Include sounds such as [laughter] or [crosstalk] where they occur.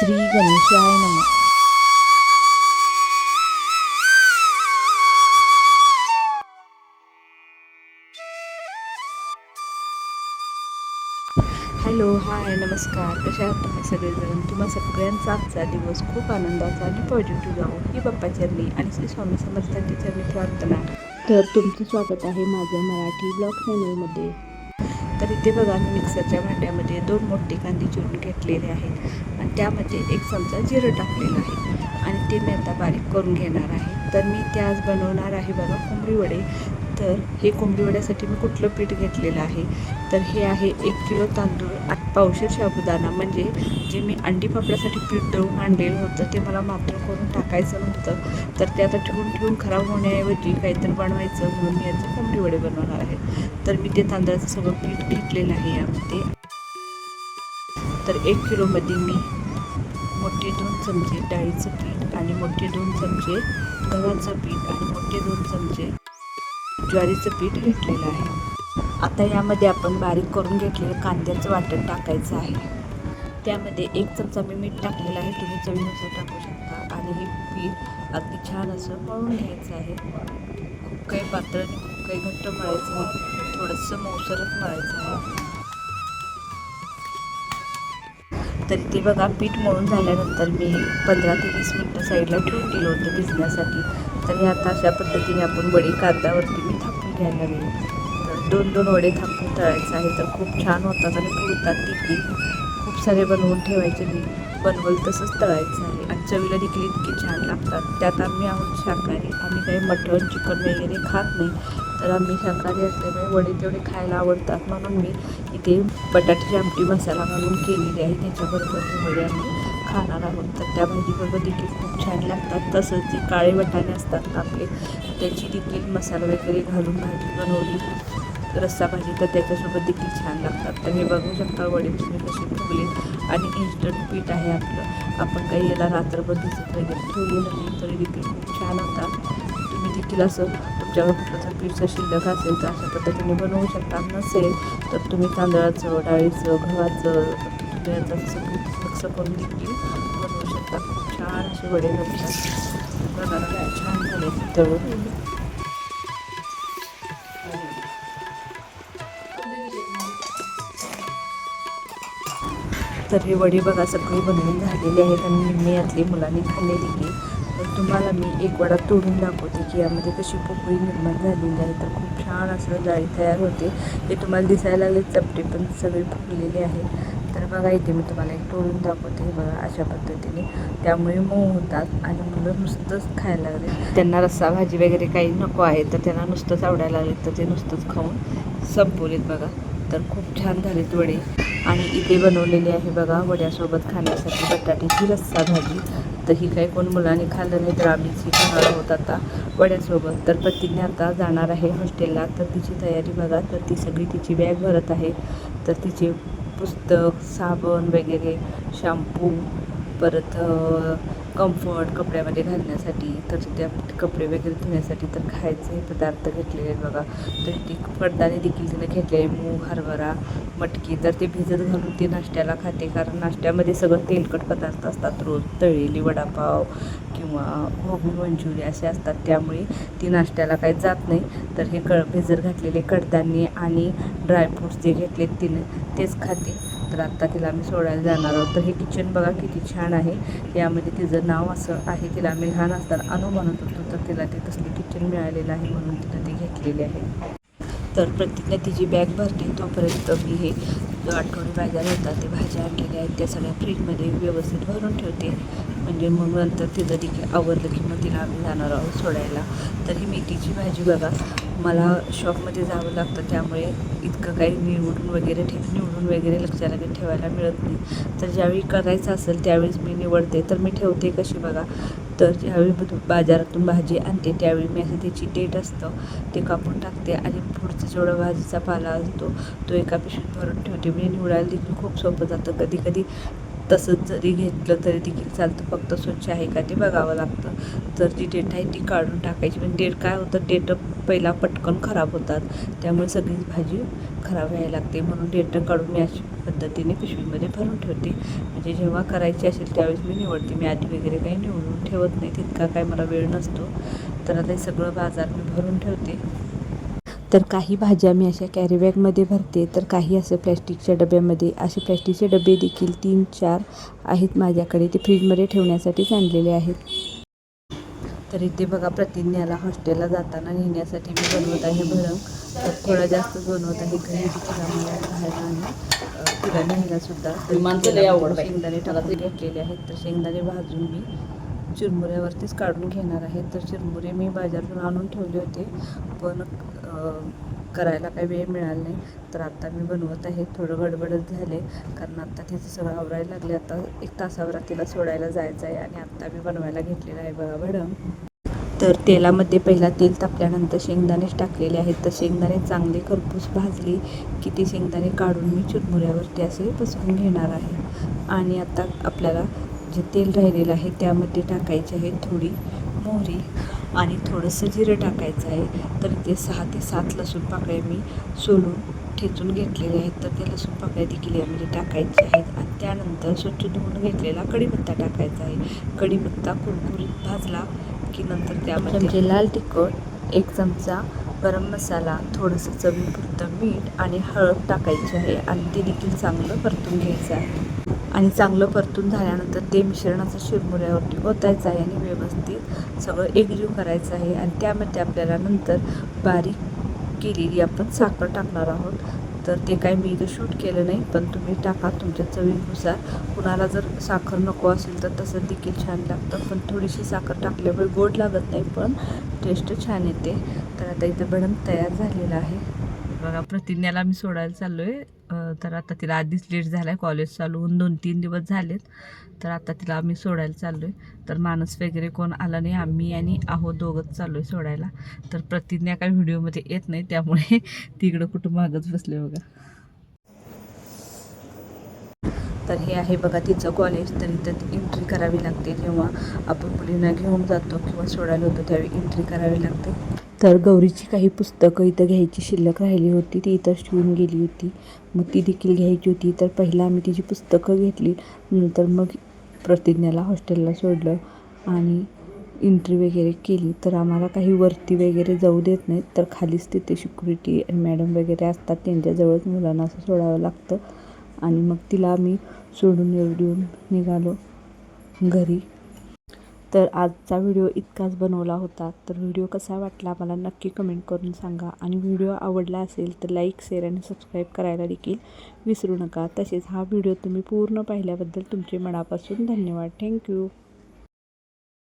श्री गणेशाय नमः. Hello hi नमस्कार. कशा आहात तुम्ही सगळेजण? तुम्हा सगळ्यांचा आजचा दिवस खूप आनंदाचा आणि पॉझिटिव्ह जावो. ही बाप्पा चरणी आणि श्री स्वामी समर्थांची चरणी प्रार्थना तर तुमचं स्वागत आहे माझं मराठी ब्लॉग चॅनलमध्ये तर इथे बघा मी मिक्सरच्या भांड्यामध्ये दोन मोठे कांदे चिरून घेतलेले आहेत आणि त्यामध्ये एक चमचा जिरं टाकलेलं आहे. आणि ते मी आता बारीक करून घेणार आहे. तर मी ते आज बनवणार आहे बघा कोंबडी वडे. तर हे कोंबडी वड्यासाठी मी कुठलं पीठ घेतलेलं आहे? तर हे आहे एक किलो तांदूळ पावशेर साबुदाणा. म्हणजे जे मी अंडी पापडासाठी पीठ दळून आणलेलं होतं ते मला मात्र करून टाकायचं नव्हतं. तर ते आता ठेवून ठेवून खराब होण्याऐवजी काहीतरी बनवायचं म्हणून मी याचे कोंबडी वडे बनवणार आहे. तर मी ते तांदळाचं सगळं पीठ घेतलेलं आहे यामध्ये. तर एक किलोमध्ये मी मोठे दोन चमचे डाळीचं पीठ आणि मोठे दोन चमचे गव्हाचं पीठ आणि मोठे दोन चमचे ज्वारीचं पीठ घेतलेलं आहे. आता यामध्ये आपण बारीक करून घेतलेलं कांद्याचं वाटण टाकायचं आहे. त्यामध्ये एक चमचा मी मीठ टाकलेलं आहे. तुम्ही चवीनुसार टाकू शकता. आणि हे पीठ अगदी छान असं मळून घ्यायचं आहे. खूप काही पातळ खूप काही घट्ट मळायचं आहे थोडंसं मऊसरच मळायचं आहे. तर ते बघा पीठ मळून झाल्यानंतर मी पंधरा ते वीस मिनटं साईडला ठेवून दिलं होतं भिजण्यासाठी. आणि आता अशा पद्धतीने आपण वडी कागदावरती मी थापून घ्यायला गेलो तर दोन दोन वडे थापून तळायचं आहे तर खूप छान होतात आणि फुलतात देखील. खूप सारे बनवून ठेवायचे मी. बनवल तसंच तळायचं आहे. आणि चवीला देखील इतके छान लागतात. त्यात आम्ही आहोत शाकाहारी. आम्ही काही मटण चिकन वगैरे खात नाही. तर आम्ही शाकाहारी असल्यामुळे वडे तेवढे खायला आवडतात. म्हणून मी इथे बटाट्याची आमटी मसाला घालून केलेली आहे. त्याच्याबरोबर वडे आम्ही खाणार आहोत तर त्या भाजीबरोबर देखील खूप छान लागतात. तसंच जे काळे वटाणे असतात आपले त्याची देखील मसाला वगैरे घालून भाजी बनवली. रस्सा भाजी तर त्याच्यासोबत देखील छान लागतात. तर हे बघू शकता वडे कसे फुगले. आणि इन्स्टंट पीठ आहे आपलं. आपण काही याला रात्रभर दिसत वगैरे ठेवलं नाही तरी देखील खूप छान होतात तुम्ही देखील असं तुमच्याकडे कुठलं जर पीठचं शिल्लक असेल तर अशा पद्धतीने बनवू शकता. नसेल तर तुम्ही तांदळाचं डाळीचं गव्हाचं मिक्स करून बनवू शकता खूप छान असे वडे बनतात बघा खूप छान झाले. तळून तर हे वडे बघा सगळे बनवून झालेले आहेत आणि निम्मे यातली मुलांनी खाल्ले देखील तर तुम्हाला मी एक वडा तोडून दाखवते की यामध्ये कशी पोकळी निर्माण झालेली आहे. तर खूप छान असं जाळी तयार होते. हे तुम्हाला दिसायला लागले चपटे पण सगळे फुगलेले आहेत. बघा इथे मी तुम्हाला एक तोडून दाखवते हे बघा अशा पद्धतीने. त्यामुळे मऊ होतात आणि मुलं नुसतंच खायला लागले त्यांना रस्सा भाजी वगैरे काही नको आहे तर त्यांना नुसतंच आवडायला लागले तर ते नुसतंच खाऊन संपवलेत बघा. तर खूप छान झालेत वडे. आणि इथे बनवलेली आहे बघा वड्यासोबत खाण्यासाठी बटाट्याची रस्सा भाजी. तर ही काही कोण मुलांनी खाल्लं नाही तर आम्हीच ही खाणार आहोत आता वड्यासोबत. तर प्रतिज्ञा आता जाणार आहे हॉस्टेलला तर तिची तयारी बघा. तर ती सगळी तिची बॅग भरत आहे. तर तिचे पुस्तक साबण वगैरे शाम्पू. परत कम्फर्ट कपड्यामध्ये घालण्यासाठी तर त्या कपडे वगैरे धुण्यासाठी तर खायचे पदार्थ घेतलेले आहेत बघा. तर ती पडदाने देखील तिने घेतले मूग हरभरा मटकी तर ते भिजत घालून ती नाश्त्याला खाते. कारण नाश्त्यामध्ये सगळं तेलकट पदार्थ असतात. रोज तळलेली वडापाव किंवा गोबी मंचुरी असे असतात. त्यामुळे ती नाश्त्याला काही जात नाही. तर हे क भिजत घातलेले कडधान्य आणि ड्रायफ्रूट्स जे घेतलेत तिने तेच खाते. तर आत्ता तिला आम्ही सोडायला जाणार आहोत. तर हे किचन बघा किती छान आहे. यामध्ये तिचं नाव असं आहे. तिला आम्ही लहान असताना अनु म्हणत होतो. तर तिला ते तसले किचन मिळालेलं आहे म्हणून तिनं ते घेतलेले आहे. तर प्रत्येकने तिची बॅग भरते. तोपर्यंत मी हे जो आठवडी बाजार होता ते भाज्या आणलेल्या आहेत. त्या सगळ्या फ्रीजमध्ये व्यवस्थित भरून ठेवते. म्हणजे मग नंतर तिचं देखील आवरलं की मग तिला आम्ही जाणार आहोत सोडायला. तर ही मेथीची भाजी बघा. मला शॉपमध्ये जावं लागतं त्यामुळे इतकं काही निवडून वगैरे ठे निवडून वगैरे लक्षाला काही ठेवायला मिळत नाही. तर ज्यावेळी करायचं असेल त्यावेळेस मी निवडते. तर मी ठेवते कशी बघा. तर ज्यावेळी बाजारातून भाजी आणते त्यावेळी मी असं त्याची डेट असतं ते कापून टाकते आणि पुढचं जेवढा भाजीचा पाला असतो तो एका पिशवीत भरून ठेवते. म्हणजे निवडायला देखील खूप सोपं जातं. कधी कधी तसंच जरी घेतलं तरी देखील चालतं. फक्त स्वच्छ आहे का ते बघावं लागतं. तर जी डेट आहे ती काढून टाकायची. पण डेट काय होतं डेट पहिला पटकन खराब होतात. त्यामुळे सगळीच भाजी खराब व्हायला लागते. म्हणून डेट काढून मी अशा पद्धतीने पिशवीमध्ये भरून ठेवते. म्हणजे जेव्हा करायची असेल त्यावेळेस मी निवडते. मी आधी वगैरे काही निवडून ठेवत नाही. तितका काय मला वेळ नसतो. तर आता हे सगळं बाजार मी भरून ठेवते. तर काही भाज्या मी अशा कॅरीबॅगमध्ये भरते. तर काही असं प्लॅस्टिकच्या डब्यामध्ये असे प्लॅस्टिकचे डबे देखील तीन चार आहेत माझ्याकडे. ते फ्रीजमध्ये ठेवण्यासाठीच आणलेले आहेत. तर इथे बघा प्रतिज्ञाला हॉस्टेलला जाताना नेण्यासाठी मी बनवत आहे भरंग तर थोडा जास्तच बनवत आहे घरी देखील आम्हाला राहायला आणि तिला न्यायला सुद्धा. शेंगदाणे टाकून घेतलेले आहेत. तर शेंगदाणे भाजून मी चिरमुऱ्यावरतीच काढून घेणार आहे. तर चिरमुरे मी बाजारातून आणून ठेवले होते पण करायला काही वेळ मिळाला नाही. तर आता मी बनवत आहे. थोडं गडबडच झाले कारण आत्ता तिचं सगळं आवरायला लागले. आता एक तासावर तिला सोडायला जायचं आहे आणि आत्ता मी बनवायला घेतलेलं आहे बघा भडम तर तेलामध्ये पहिला तेल तापल्यानंतर शेंगदाणेच टाकलेले आहेत. तर शेंगदाणे चांगले खरपूस भाजली की ते शेंगदाणे काढून मी चुरमुऱ्यावरती असे पसरून घेणार आहे. आणि आता आपल्याला जे तेल राहिलेलं आहे त्यामध्ये टाकायचे आहे थोडी मोहरी आणि थोडंसं जिरं टाकायचं आहे. तर ते सहा ते सात लसूण पाकळ्या मी सोलून ठेचून घेतलेले आहेत. तर ते लसूण पाकळ्या देखील यामध्ये टाकायचे आहेत. आणि त्यानंतर स्वच्छ धुवून घेतलेला कढीपत्ता टाकायचा आहे. कढीपत्ता कुरकुरीत भाजला की नंतर त्यामध्ये लाल तिखट एक चमचा गरम मसाला थोडंसं चवीपुरतं मीठ आणि हळद टाकायची आहे. आणि ते देखील चांगलं परतून घ्यायचं आहे. आणि चांगलं परतून झाल्यानंतर ते मिश्रणाचं शिरमुऱ्यावरती ओतायचं आहे आणि व्यवस्थित सगळं एकजीव करायचं आहे. आणि त्यामध्ये आपल्याला नंतर बारीक केलेली आपण साखर टाकणार आहोत. तर ते काय मी इथं शूट केलं नाही पण तुम्ही टाका तुमच्या चवीनुसार. कुणाला जर साखर नको असेल तर तसं देखील छान लागतं पण थोडीशी साखर टाकल्यामुळे गोड लागत नाही पण टेस्ट छान येते. तर आता इथं बडम तयार झालेलं आहे. बघा प्रतिज्ञाला मी सोडायला चाललो आहे तर आता तिला आधीच लेट झाला आहे कॉलेज चालू होऊन दोन तीन दिवस झालेत. तर आता तिला आम्ही सोडायला चाललो आहे तर माणूस वगैरे कोण आला नाही आम्ही आणि आहो दोघंच चाललो आहे सोडायला. तर प्रतिज्ञा काय व्हिडिओमध्ये येत नाही त्यामुळे [laughs] तिकडं कुठं मागच बसले बघा. तर हे आहे बघा तिचं कॉलेज तर इथं एंट्री करावी लागते. जेव्हा आपण मुलींना घेऊन जातो किंवा सोडायला होतो त्यावेळी एंट्री करावी लागते. तर गौरीची काही पुस्तकं इथं घ्यायची शिल्लक राहिली होती. ती इथं ठेवून गेली होती. मग ती देखील घ्यायची होती. तर पहिला आम्ही तिची पुस्तकं घेतली. नंतर मग प्रतिज्ञाला हॉस्टेलला सोडलं आणि एंट्री वगैरे केली. तर आम्हाला काही वरती वगैरे जाऊ देत नाहीत. तर खालीच तिथे सिक्युरिटी मॅडम वगैरे असतात. त्यांच्याजवळच मुलांना असं सोडावं लागतं. आणि मग तिला आम्ही सोडून येऊन निघालो घरी. तर आजचा व्हिडिओ इतकाच बनवला होता. तर व्हिडिओ कसा वाटला मला नक्की कमेंट करून सांगा. आणि व्हिडिओ आवडला असेल तर लाईक शेअर आणि सबस्क्राईब करायला देखील विसरू नका. तसेच हा व्हिडिओ तुम्ही पूर्ण पाहिल्याबद्दल तुमचे मनापासून धन्यवाद. थँक्यू